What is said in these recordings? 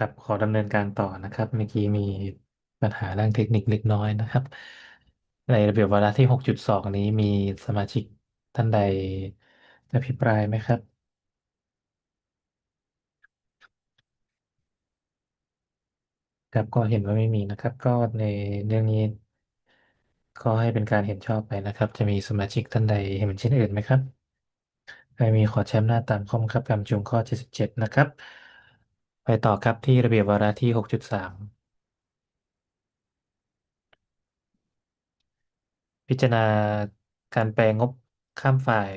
ครับขอดำเนินการต่อนะครับ เมื่อกี้มีปัญหาเรื่องเทคนิคเล็กน้อยนะครับ ในระเบียบวาระที่ 6.2 นี้มีสมาชิกท่านใดอภิปรายไหมครับ ครับก็เห็นว่าไม่มีนะครับ ก็ในเรื่องนี้ก็ให้เป็นการเห็นชอบไปนะครับ จะมีสมาชิกท่านใดเห็นเช่นอื่นไหมครับไม่มีขอแชมป์หน้าตามข้อบังคับการประชุมข้อ 77 นะครับ ไปต่อครับที่ระเบียบวาระที่6.3พิจารณาการแปลงบข้ามฝ่าย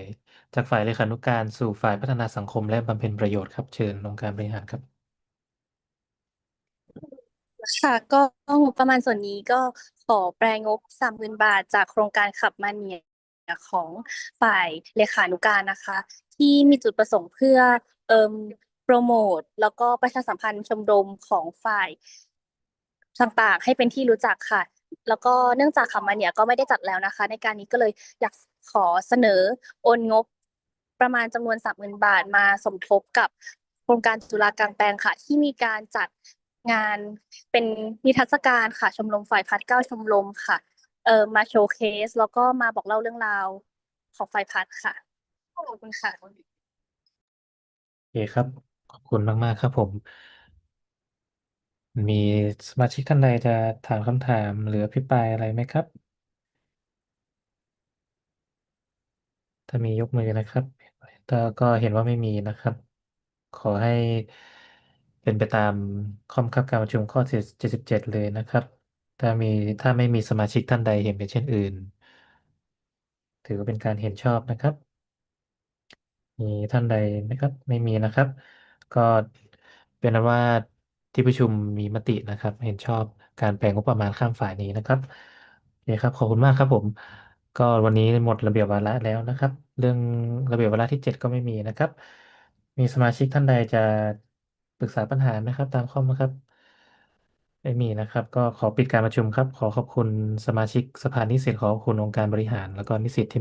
จากฝ่ายเลขานุการสู่ฝ่ายพัฒนาสังคมและบำเพ็ญประโยชน์ครับ เชิญองค์การบริหารครับ ค่ะก็งบประมาณส่วนนี้ก็ขอแปลงบสามหมื่นบาท จากโครงการขับมาเนียของฝ่ายเลขานุการนะคะ ที่มีจุดประสงค์เพื่อเอ่ม โปรโมทแล้วก็ประชาสัมพันธ์ชมรมของฝ่ายต่างๆ ให้เป็นที่รู้จักค่ะ แล้วก็เนื่องจากขับมาเนี่ยก็ไม่ได้จัดแล้วนะคะ ในการนี้ก็เลยอยากขอเสนอโอนงบประมาณจำนวนสามหมื่นบาทมาสมทบกับโครงการจุฬากลางแปลงค่ะ ที่มีการจัดงานเป็นนิทรรศการค่ะ ชมรมฝ่ายพัดเก้าชมรมค่ะ เออมาโชว์เคส แล้วก็มาบอกเล่าเรื่องราวของฝ่ายพัดค่ะขอบคุณค่ะโอเคครับ คุณมาก ๆ ครับผม มีสมาชิกท่านใดจะถามคำถาม หรืออภิปรายอะไรไหมครับ ถ้ามียกมือนะครับแต่ก็เห็นว่าไม่มีนะครับ ขอให้เป็นไปตามข้อบังคับการประชุมข้อ77 เลยนะครับ ถ้ามี ถ้าไม่มีสมาชิกท่านใดเห็นเป็นเช่นอื่น ถือว่าเป็นการเห็นชอบนะครับ มีท่านใดไหมครับ ไม่มีนะครับ ก็เป็นนั้นว่าที่ประชุมมีมตินะครับ เห็นชอบการแปลงงบประมาณข้ามฝ่ายนี้นะครับโอเคครับ ขอบคุณมากครับผม ก็วันนี้หมดระเบียบวาระแล้วนะครับ เรื่องระเบียบวาระที่7ก็ไม่มีนะครับ มีสมาชิกท่านใดจะปรึกษาปัญหาไหมครับ ตามข้อบังคับไม่มีนะครับ ก็ขอปิดการประชุมครับ ขอขอบคุณสมาชิกสภานิสิตขอขอบคุณองค์การบริหาร แล้วก็นิสิตที่